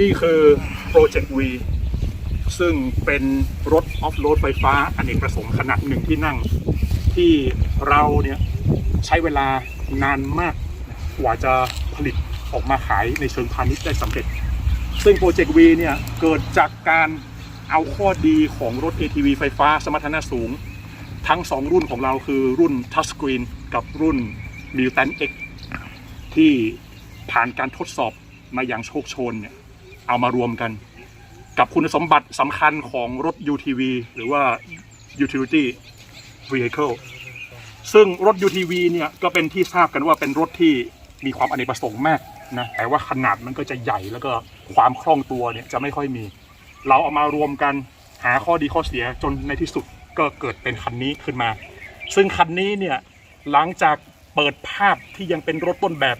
นี่คือโปรเจกต์ V ซึ่งเป็นรถออฟโรดไฟฟ้าอเนกประสงค์ขนาดหนึ่งที่นั่ง ที่เราเนี่ยใช้เวลานานมากกว่าจะผลิตออกมาขายในเชิงพาณิชย์ได้สำเร็จ ซึ่งโปรเจกต์ V เนี่ยเกิดจากการเอาข้อดีของรถ ATV ไฟฟ้าสมรรถนะสูง ทั้ง 2 รุ่นของเราคือรุ่น Touchscreen กับรุ่น Mutant X ที่ผ่านการทดสอบมาอย่างโชคโชนเนี่ย เอามารวมกัน กับคุณสมบัติสำคัญของรถ UTV หรือว่า Utility Vehicle ซึ่งรถ UTV เนี่ยก็เป็นที่ทราบกันว่าเป็นรถที่มีความอเนกประสงค์มากนะแต่ว่าขนาดมันก็จะใหญ่แล้วก็ความคล่องตัวเนี่ยจะไม่ค่อยมี เราเอามารวมกันหาข้อดีข้อเสียจนในที่สุดก็เกิดเป็นคันนี้ขึ้นมา ซึ่งคันนี้เนี่ยหลังจากเปิดภาพที่ยังเป็นรถต้นแบบ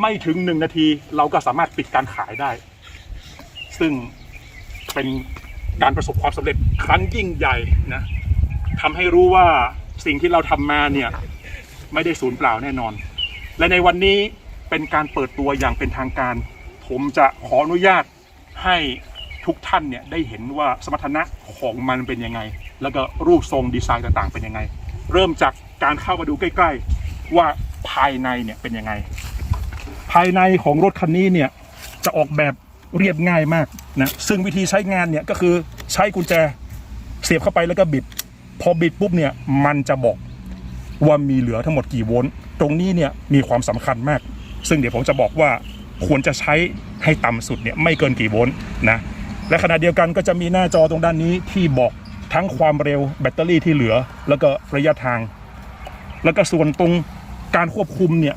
ไม่ถึงหนึ่งนาที เราก็สามารถปิดการขายได้ ซึ่งเป็นการประสบความสำเร็จครั้งยิ่งใหญ่นะทำให้รู้ว่าสิ่งที่เราทำมาเนี่ยไม่ได้สูญเปล่าแน่นอน และในวันนี้เป็นการเปิดตัวอย่างเป็นทางการ ผมจะขออนุญาตให้ทุกท่านเนี่ยได้เห็นว่าสมรรถนะของมันเป็นยังไง แล้วก็รูปทรงดีไซน์ต่างๆ เป็นยังไง เริ่มจากการเข้ามาดูใกล้ ๆ ว่าภายในเนี่ยเป็นยังไง ภายในของรถคันนี้เนี่ยจะออกแบบ เรียบง่ายมากนะซึ่งวิธีใช้งานเนี่ยก็คือใช้กุญแจเสียบเข้าไปแล้วก็บิด พอบิดปุ๊บเนี่ยมันจะบอกว่ามีเหลือทั้งหมดกี่โวลต์ตรงนี้เนี่ยมีความสำคัญมาก ซึ่งเดี๋ยวผมจะบอกว่าควรจะใช้ให้ต่ำสุดเนี่ยไม่เกินกี่โวลต์นะและขณะเดียวกันก็จะมีหน้าจอตรงด้านนี้ที่บอกทั้งความเร็วแบตเตอรี่ที่เหลือ แล้วก็ระยะทาง แล้วก็ส่วนตรงการควบคุมเนี่ย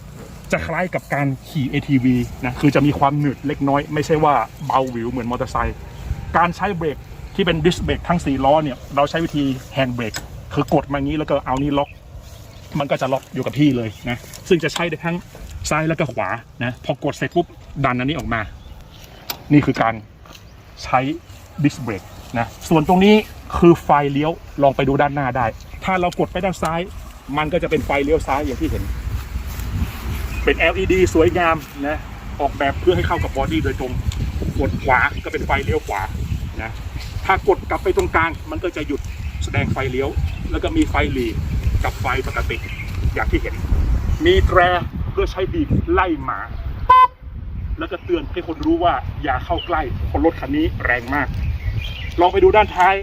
จะคล้ายกับการขี่ ATV นะคือจะมีความหนืดเล็กน้อย ไม่ใช่ว่าเบาหวิวเหมือนมอเตอร์ไซค์การใช้เบรกที่เป็นดิสเบรกทั้ง4ล้อเนี่ยเราใช้วิธีแฮนด์เบรกคือกดมางี้แล้วก็เอานี้ล็อก มันก็จะล็อกอยู่กับที่เลยนะซึ่งจะใช้ได้ทั้งซ้ายแล้วก็ขวานะพอกดเสร็จปุ๊บดันอันนี้ออกมา นี่คือการใช้ดิสเบรกนะส่วนตรงนี้คือไฟเลี้ยวลองไปดูด้านหน้าได้ ถ้าเรากดไปด้านซ้าย มันก็จะเป็นไฟเลี้ยวซ้ายอย่างที่เห็น เป็น LED สวยงามนะออกแบบเพื่อให้เข้ากับบอดี้โดยตรงกดขวาก็เป็นไฟเลี้ยวขวานะถ้ากดกลับไปตรงกลาง มันก็จะหยุดแสดงไฟเลี้ยว แล้วก็มีไฟหลีกับไฟปกติอย่างที่เห็น มีแตรเพื่อใช้บีบไล่หมา แล้วก็เตือนให้คนรู้ว่าอย่าเข้าใกล้เพราะรถคันนี้แรงมาก ลองไปดูด้านท้าย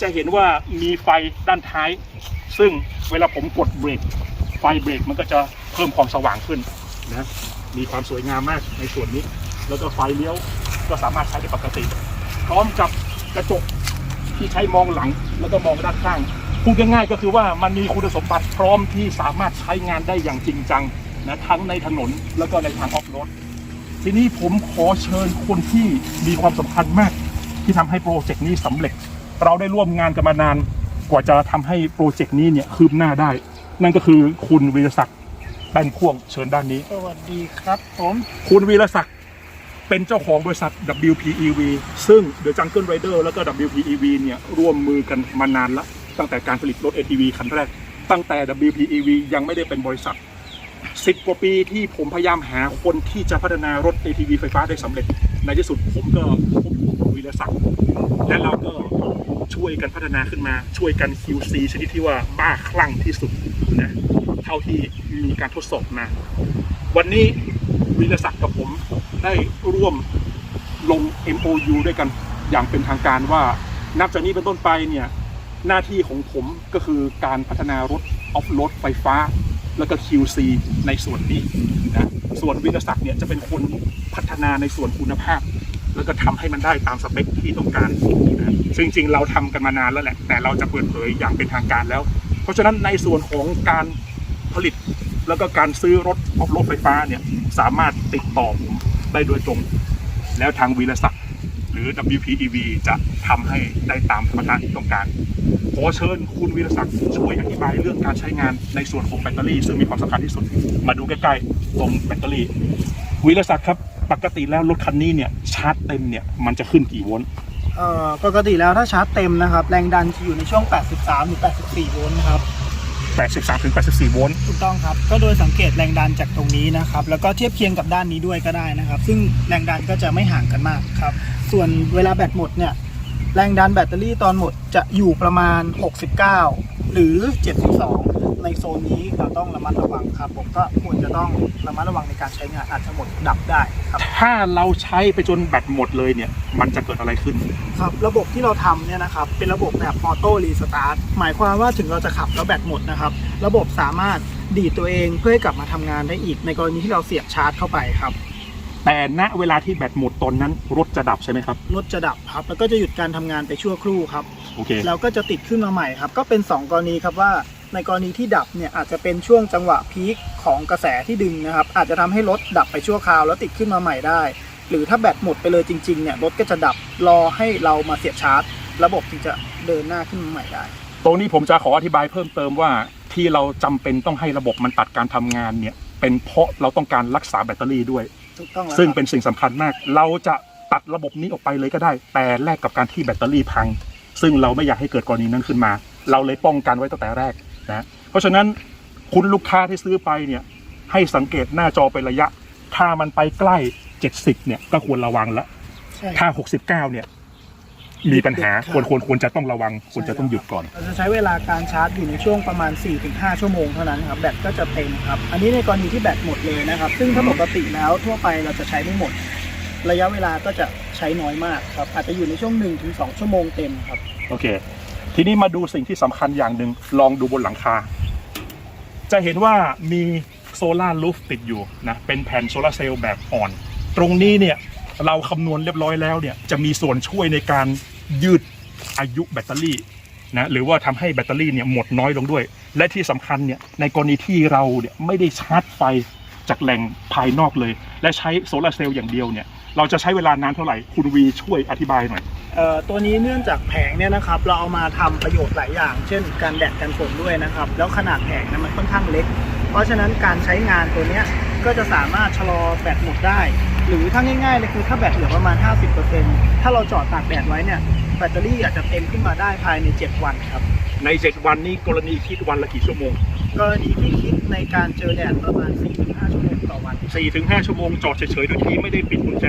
จะเห็นว่ามีไฟด้านท้าย ซึ่งเวลาผมกดเบรก ไฟเบรกมันก็จะเพิ่มความสว่างขึ้นนะมีความสวยงามมากในส่วนนี้ แล้วก็ไฟเลี้ยวก็สามารถใช้ได้ปกติ พร้อมกับกระจกที่ใช้มองหลังแล้วก็มองด้านข้างพูดง่ายๆก็คือว่ามันมีคุณสมบัติพร้อมที่สามารถใช้งานได้อย่างจริงจังนะทั้งในถนนแล้วก็ในทางออฟโรดทีนี้ผมขอเชิญคนที่มีความสำคัญมาก ที่ทำให้โปรเจกต์นี้สำเร็จ เราได้ร่วมงานกันมานานกว่าจะทำให้โปรเจกต์นี้เนี่ยคืบหน้าได้ นั่นก็คือคุณวีรศักดิ์แป้นพ่วงเชิญด้านนี้ สวัสดีครับผมคุณวีรศักดิ์เป็นเจ้าของบริษัท WPEV ซึ่ง The Jungle Rider แล้วก็ WPEV เนี่ยร่วมมือกันมานานละตั้งแต่การผลิตรถ ATV คันแรก ตั้งแต่ WPEV ยังไม่ได้เป็นบริษัท 10 กว่าปีที่ผมพยายามหาคนที่จะพัฒนารถ ATV ไฟฟ้าได้สำเร็จ ในที่สุดผมก็พบคุณวีรศักดิ์และเราก็ช่วยกันพัฒนาขึ้นมาช่วยกัน QC ชนิดที่ว่าบ้าคลั่งที่สุด นะเท่าที่มีการทดสอบมา วันนี้วีรศักดิ์กับผมได้ร่วมลง MOU ด้วยกันอย่างเป็นทางการว่านับจากนี้เป็นต้นไปเนี่ยหน้าที่ของผมก็คือการพัฒนารถออฟโรดไฟฟ้า แล้วก็ QC ในส่วนนี้นะส่วนวิรศักดิ์เนี่ยจะเป็นคนพัฒนาในส่วนคุณภาพ แล้วก็ทำให้มันได้ตามสเปคที่ต้องการนะซึ่งจริงๆเราทำกันมานานแล้วแหละ แต่เราจะเปิดเผยอย่างเป็นทางการแล้ว ราะฉะนั้นในส่วนของการผลิตแล้วก็การซื้อรถออฟโรดไฟฟ้าเนี่ยสามารถติดต่อผมได้โดยตรง แล้วทางวีรศักดิ์หรือ WPEV จะทำให้ได้ตามธรรมชาติที่ต้องการ ขอเชิญคุณวีรศักดิ์ช่วยอธิบายเรื่องการใช้งานในส่วนของแบตเตอรี่ ซึ่งมีความสำคัญที่สุด มาดูใกล้ๆตรงแบตเตอรี่วีรศักดิ์ครับปกติแล้วรถคันนี้เนี่ยชาร์จเต็มเนี่ยมันจะขึ้นกี่โวลต์ ปกติแล้วถ้าชาร์จเต็มนะครับ แรงดันจะอยู่ในช่วง 83หรือ84 โวลต์นะครับ 83 ถึง 84 โวลต์ ถูกต้องครับ ก็โดยสังเกตแรงดันจากตรงนี้นะครับ แล้วก็เทียบเคียงกับด้านนี้ด้วยก็ได้นะครับ ซึ่งแรงดันก็จะไม่ห่างกันมากครับ ส่วนเวลาแบตหมดเนี่ย แรงดันแบตเตอรี่ตอนหมดจะอยู่ประมาณ 69 หรือ 72 ในโซนนี้เราต้องระมัดระวังครับ ผมก็ควรจะต้องระมัดระวังในการใช้งานอาจจะหมดดับได้ครับถ้าเราใช้ไปจนแบตหมดเลยเนี่ย มันจะเกิดอะไรขึ้น ครับระบบที่เราทำเนี่ยนะครับเป็นระบบแบบออโต้รีสตาร์ทหมายความว่าถึงเราจะขับแล้วแบตหมดนะครับระบบสามารถดีดตัวเองเพื่อให้กลับมาทำงานได้อีก ในกรณีที่เราเสียบชาร์จเข้าไปครับ แต่ณเวลาที่แบตหมดตอนนั้นรถจะดับใช่ไหมครับ รถจะดับครับ แล้วก็จะหยุดการทำงานไปชั่วครู่ครับ โอเค แล้วก็จะติดขึ้นมาใหม่ครับ ก็เป็น 2 กรณีครับว่า ในกรณีที่ดับเนี่ยอาจจะเป็นช่วงจังหวะพีคของกระแสที่ดึงนะครับ อาจจะทำให้รถดับไปชั่วคราวแล้วติดขึ้นมาใหม่ได้ หรือถ้าแบตหมดไปเลยจริงๆเนี่ยรถก็จะดับรอให้เรามาเสียบชาร์จ ระบบจึงจะเดินหน้าขึ้นมาใหม่ได้ ตรงนี้ผมจะขออธิบายเพิ่มเติมว่าที่เราจำเป็นต้องให้ระบบมันตัดการทำงานเนี่ยเป็นเพราะเราต้องการรักษาแบตเตอรี่ด้วยถูกต้องแล้วซึ่งครับเป็นสิ่งสำคัญมาก เราจะตัดระบบนี้ออกไปเลยก็ได้ แต่แลกกับการที่แบตเตอรี่พัง ซึ่งเราไม่อยากให้เกิดกรณีนั้นขึ้นมา เราเลยป้องกันไว้ตั้งแต่แรก นะเพราะฉะนั้นคุณลูกค้าที่ซื้อไปเนี่ยให้สังเกตหน้าจอเป็นระยะ ถ้ามันไปใกล้ 70 เนี่ยก็ควรระวังละใช่ถ้า 69 เนี่ย มีปัญหาครับควรควรควรจะต้องระวังควรจะต้องหยุดก่อน เราจะใช้เวลาการชาร์จอยู่ในช่วงประมาณ 4-5 ชั่วโมงเท่านั้นครับแบตก็จะเต็มครับ อันนี้ในกรณีที่แบตหมดเลยนะครับ ซึ่งถ้าปกติแล้วทั่วไปเราจะใช้ไม่หมด ระยะเวลาก็จะใช้น้อยมากครับ อาจจะอยู่ในช่วง 1-2 ชั่วโมงเต็มครับ โอเค ทีนี้มาดูสิ่งที่สำคัญอย่างหนึ่งลองดูบนหลังคา จะเห็นว่ามีโซลาร์ลูฟติดอยู่นะเป็นแผ่นโซลาร์เซลล์แบบอ่อน ตรงนี้เนี่ยเราคำนวณเรียบร้อยแล้วเนี่ยจะมีส่วนช่วยในการยืดอายุแบตเตอรี่นะหรือว่าทำให้แบตเตอรี่เนี่ยหมดน้อยลงด้วย และที่สำคัญเนี่ยในกรณีที่เราเนี่ยไม่ได้ชาร์จไฟ จากแหล่งภายนอกเลย และใช้โซลาร์เซลล์อย่างเดียวเนี่ยเราจะใช้เวลานานเท่าไหร่คุณวีช่วยอธิบายหน่อย เอ่อตัวนี้เนื่องจากแผงเนี่ยนะครับเราเอามาทำประโยชน์หลายอย่าง เช่น การแดดกันฝนด้วยนะครับ แล้วขนาดแผงเนยมันค่อนข้างเล็ก เพราะฉะนั้นการใช้งานตัวเนี้ยก็จะสามารถชะลอแบตหมดได้ หรือถ้าง่ายๆเลยคือถ้าแบตเหลือประมาณ 50%ถ้าเราจอดตากแดดไว้เนี่ยแบตเตอรี่อาจจะเต็มขึ้นมาได้ภายใน 7 วันครับ ใน7วันนี้กรณีคิดวันละกี่ชั่วโมง กรณีที่คิดในการเจอแดดประมาณ 4-5 ชั่วโมงต่อวัน4ถึง5ชั่วโมงจอดเฉยๆโดยที่ไม่ได้ปิดกุญแจ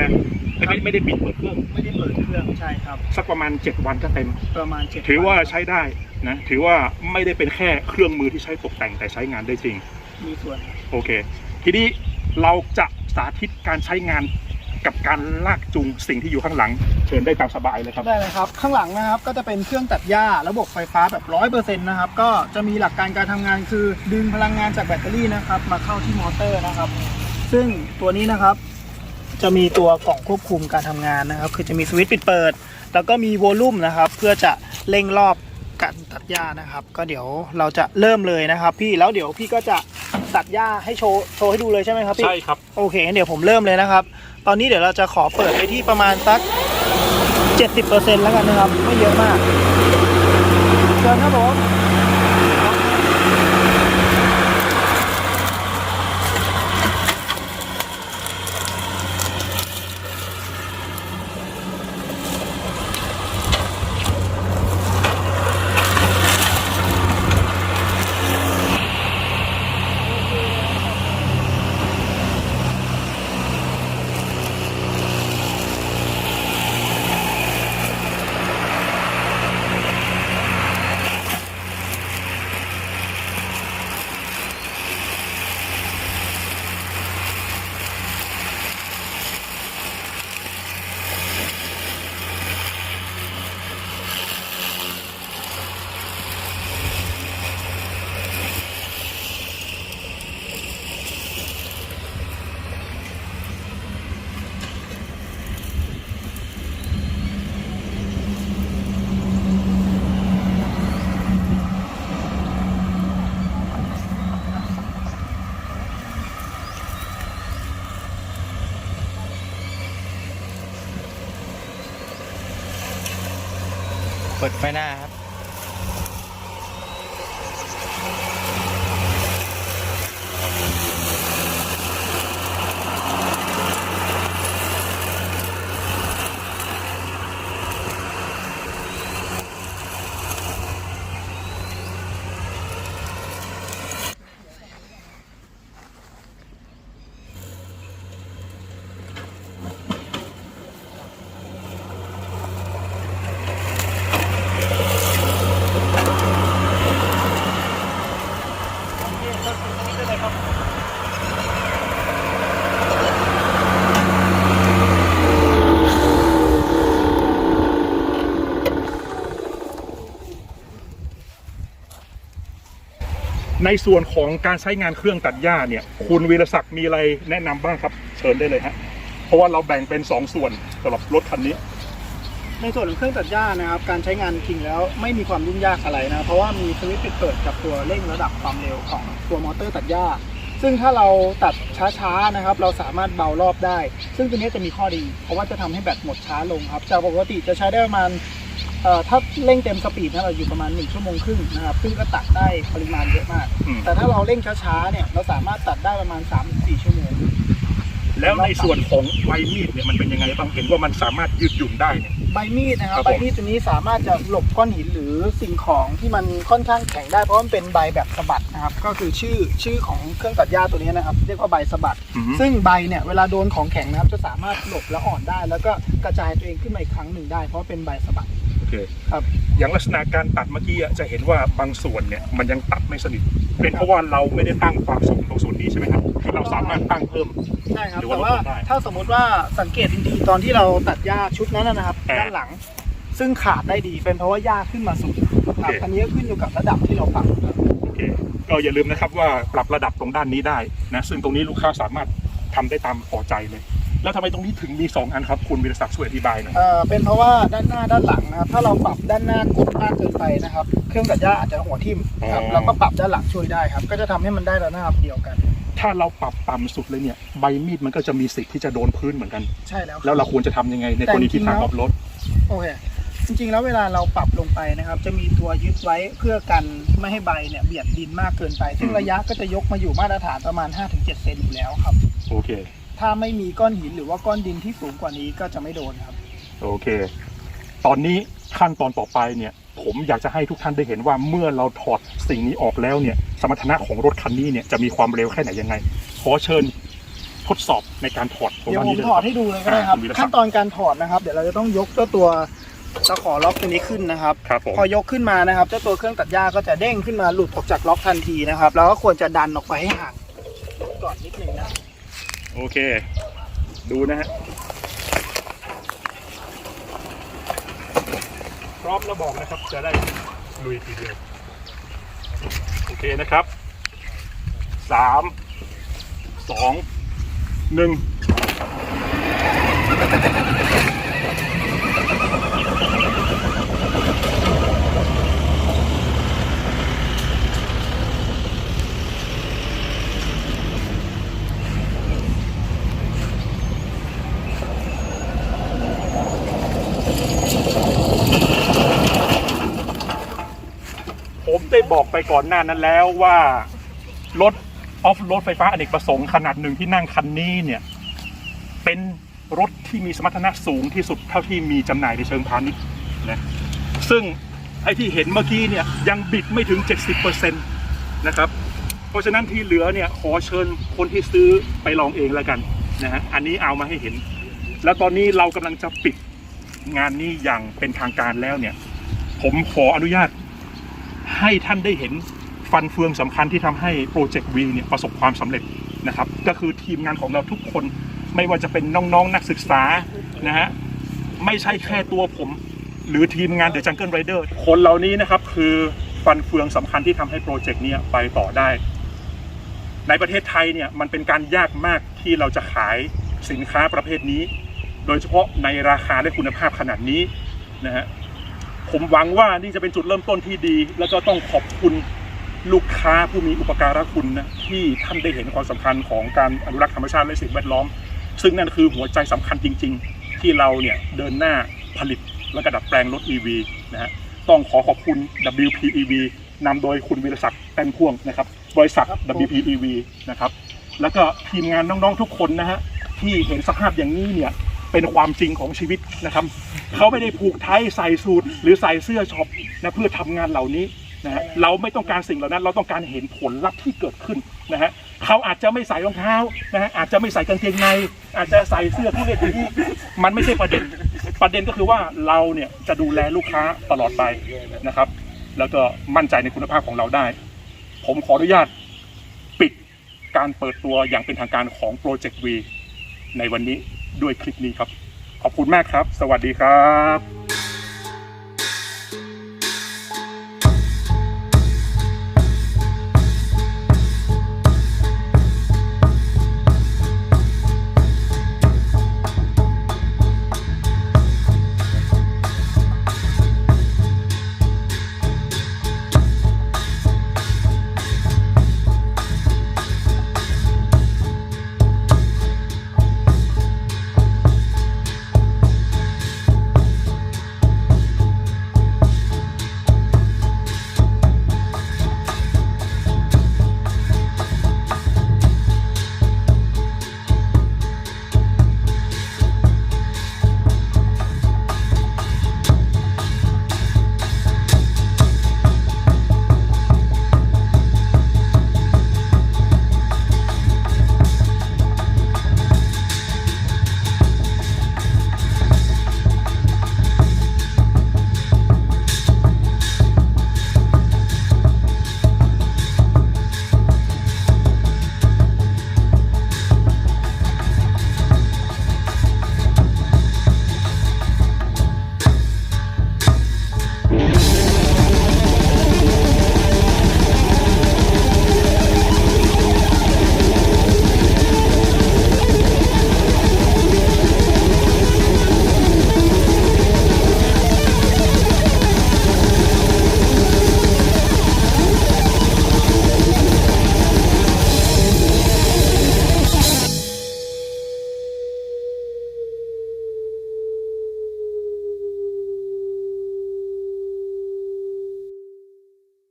ไม่ได้ไม่ได้ปิดเปิดเครื่อง ไม่ได้เปิดเครื่องใช่ครับ สักประมาณ 7 วันก็เต็ม ประมาณ7ถือว่าใช้ได้นะถือว่าไม่ได้เป็นแค่เครื่องมือที่ใช้ตกแต่งแต่ใช้งานได้จริง มีส่วน โอเค ทีนี้เราจะสาธิตการใช้งาน กับการลากจูงสิ่งที่อยู่ข้างหลัง เชิญได้ตามสบายเลยครับ ได้เลยครับ ข้างหลังนะครับก็จะเป็นเครื่องตัดหญ้าระบบไฟฟ้าแบบร้อยเปอร์เซ็นต์นะครับ ก็จะมีหลักการการทำงานคือ ดึงพลังงานจากแบตเตอรี่นะครับ มาเข้าที่มอเตอร์นะครับ ซึ่งตัวนี้นะครับ จะมีตัวกล่องควบคุมการทำงานนะครับ คือจะมีสวิตช์ปิดเปิด แล้วก็มีโวลูมนะครับ เพื่อจะเร่งรอบการตัดหญ้านะครับ ก็เดี๋ยวเราจะเริ่มเลยนะครับ พี่แล้วเดี๋ยวพี่ก็จะ ตัดหญ้าให้โชว์โชว์ให้ดูเลยใช่ไหมครับพี่ ใช่ครับ โอเคงั้นเดี๋ยวผมเริ่มเลยนะครับ ตอนนี้เดี๋ยวเราจะขอเปิดไปที่ประมาณสัก 70%แล้วกันนะครับ ไม่เยอะมากเชิญครับผม เปิดไฟหน้าครับ ในส่วนของการใช้งานเครื่องตัดหญ้าเนี่ยคุณวีรศักดิ์มีอะไรแนะนำบ้างครับ เชิญได้เลยฮะเพราะว่าเราแบ่งเป็น 2 ส่วนสำหรับรถคันนี้ ในส่วนของเครื่องตัดหญ้านะครับ การใช้งานจริงแล้วไม่มีความยุ่งยากอะไรนะ เพราะว่ามีสวิตช์ปิดเปิดกับตัวเร่งระดับความเร็วของตัวมอเตอร์ตัดหญ้า ซึ่งถ้าเราตัดช้าๆนะครับ เราสามารถเบารอบได้ ซึ่งตัวนี้จะมีข้อดี เพราะว่าจะทำให้แบตหมดช้าลงครับ จากปกติจะใช้ได้ประมาณเอ่อถ้าเร่งเต็มสปีดนะเราอยู่ประมาณ1ชั่วโมงครึ่งนะครับ ซึ่งก็ตัดได้ปริมาณเยอะมากอืมแต่ถ้าเราเร่งช้าๆเนี่ยเราสามารถตัดได้ประมาณ3-4ชั่วโมงแล้วในส่วนของใบมีดเนี่ยมันเป็นยังไงบ้างเห็นว่ามันสามารถยืดหยุ่นได้เนี่ย ใบมีดนะครับครับใบผมมีดตัวนี้สามารถจะหลบก้อนหินหรือสิ่งของที่มันค่อนข้างแข็งได้เพราะมันเป็นใบแบบสะบัดนะครับ ก็คือชื่อชื่อของเครื่องตัดหญ้าตัวนี้นะครับ เรียกว่าใบสะบัด อือฮึซึ่งใบเนี่ยเวลาโดนของแข็งนะครับ จะสามารถหลบและอ่อนได้ แล้วก็กระจายตัวเองขึ้นมาอีกครั้งหนึ่งได้ เพราะเป็นใบสะบัด โอเคครับ อย่างลักษณะการตัดเมื่อกี้อะจะเห็นว่าบางส่วนเนี่ยมันยังตัดไม่สนิท เป็นเพราะว่าเราไม่ได้ตั้งความสูงตรงส่วนนี้ใช่ไหมครับ คือเราสามารถตั้งเพิ่ม ใช่ครับหรือแต่ว่าว่าลดได้ถ้าสมมติว่าสังเกตดีๆตอนที่เราตัดหญ้าชุดนั้นนะนะครับอ่าด้านหลัง ซึ่งขาดได้ดีเป็นเพราะว่าหญ้าขึ้นมาสูงครับโอเค อันนี้ก็ขึ้นอยู่กับระดับที่เราปรับครับโอเคก็อย่าลืมนะครับว่าปรับระดับตรงด้านนี้ได้นะซึ่งตรงนี้ลูกค้าสามารถทำได้ตามพอใจเลย แล้วทำไมตรงนี้ถึงมี 2 อันครับ คุณวิรศักดิ์ช่วยอธิบายหน่อย เอ่อเป็นเพราะว่าด้านหน้าด้านหลังนะครับถ้าเราปรับด้านหน้ากดมากเกินไปนะครับ เครื่องตัดหญ้าอาจจะหัวทิ่มครับอ๋อ เราก็ปรับด้านหลังช่วยได้ครับ ก็จะทำให้มันได้ระนาบเดียวกัน ถ้าเราปรับต่ำสุดเลยเนี่ยใบมีดมันก็จะมีสิทธิ์ที่จะโดนพื้นเหมือนกัน ใช่แล้วครับแล้วเราควรจะทำยังไงในกรณีที่ทางออฟรถ โอเค จริงๆ แล้วเวลาเราปรับลงไปนะครับ จะมีตัวยึดไว้เพื่อกันไม่ให้ใบเนี่ยเบียดดินมากเกินไป ซึ่งอืม ระยะก็จะยกมาอยู่มาตรฐานประมาณ 5-7 เซนอยู่แล้วครับ โอเค ถ้าไม่มีก้อนหินหรือว่าก้อนดินที่สูงกว่านี้ก็จะไม่โดนครับ โอเค ตอนนี้ขั้นตอนต่อไปเนี่ย ผมอยากจะให้ทุกท่านได้เห็นว่าเมื่อเราถอดสิ่งนี้ออกแล้วเนี่ยสมรรถนะของรถคันนี้เนี่ยจะมีความเร็วแค่ไหนยังไง ขอเชิญทดสอบในการถอดตรงเดี๋ยวด้านผนี้มเลยถอดให้ดูเลยก็ได้ครับอ่าคุณวีรศักดิ์ขั้นตอนการถอดนะครับ เดี๋ยวเราจะต้องยกเจ้าตัวตะขอล็อกตัวนี้ขึ้นนะครับ ครับผมพอยกขึ้นมานะครับเจ้าตัวเครื่องตัดหญ้าก็จะเด้งขึ้นมาหลุดออกจากล็อกทันทีนะครับ แล้วก็ควรจะดันออกไปให้ห่างก่อนนิดนึงนะ โอเค ดูนะฮะ ร้อมแล้วบอกนะครับ จะได้ลุยทีเดียวโอเคนะครับสามสองหนึ่ง บอกไปก่อนหน้านั้นแล้วว่ารถออฟรถไฟฟ้าอเนกประสงค์ขนาดหนึ่งที่นั่งคันนี้เนี่ยเป็นรถที่มีสมรรถนะสูงที่สุดเท่าที่มีจำหน่ายในเชิงพาณิชย์นะซึ่งไอ้ที่เห็นเมื่อกี้เนี่ยยังบิดไม่ถึง 70%นะครับเพราะฉะนั้นที่เหลือเนี่ยขอเชิญคนที่ซื้อไปลองเองแล้วกันนะฮะอันนี้เอามาให้เห็น แล้วตอนนี้เรากำลังจะปิดงานนี้อย่างเป็นทางการแล้วเนี่ย ผมขออนุญาต ให้ท่านได้เห็นฟันเฟืองสำคัญที่ทำให้โปรเจกต์วีเนี่ยประสบความสำเร็จนะครับ ก็คือทีมงานของเราทุกคนไม่ว่าจะเป็นน้องๆนนักศึกษานะฮะไม่ใช่แค่ตัวผม หรือทีมงาน The Jungle Rider คนเหล่านี้นะครับคือฟันเฟืองสำคัญที่ทำให้โปรเจกต์นี้ไปต่อได้ ในประเทศไทยเนี่ยมันเป็นการยากมากที่เราจะขายสินค้าประเภทนี้ โดยเฉพาะในราคาและคุณภาพขนาดนี้นะฮะ ผมหวังว่านี่จะเป็นจุดเริ่มต้นที่ดี แล้วก็ต้องขอบคุณลูกค้าผู้มีอุปการะคุณนะที่ท่านได้เห็นความสำคัญของการอนุรักษ์ธรรมชาติและสิ่งแวดล้อม ซึ่งนั่นคือหัวใจสำคัญจริง ๆ ที่เราเนี่ยเดินหน้าผลิตและก็ดัดแปลงรถ EV นะฮะต้องขอขอบคุณ WPEV นำโดยคุณวิรศักดิ์แต้มพ่วงนะครับ บริษัท WPEV นะครับ แล้วก็ทีมงานน้องๆทุกคนนะฮะที่เห็นสภาพอย่างนี้เนี่ย เป็นความจริงของชีวิตนะครับ เขาไม่ได้ผูกไทยใส่สูทหรือใส่เสื้อช็อปนะเพื่อทำงานเหล่านี้นะฮะเราไม่ต้องการสิ่งเหล่านั้น เราต้องการเห็นผลลัพธ์ที่เกิดขึ้นนะฮะเขาอาจจะไม่ใส่รองเท้านะฮะอาจจะไม่ใส่กางเกงใน อาจจะใส่เสื้อทุเรศอย่างนี้มันไม่ใช่ประเด็น ประเด็นก็คือว่าเราเนี่ยจะดูแลลูกค้าตลอดไปนะครับ แล้วก็มั่นใจในคุณภาพของเราได้ ผมขออนุญาตปิดการเปิดตัวอย่างเป็นทางการของโปรเจกต์วีในวันนี้ ด้วยคลิปนี้ครับ ขอบคุณมากครับ สวัสดีครับ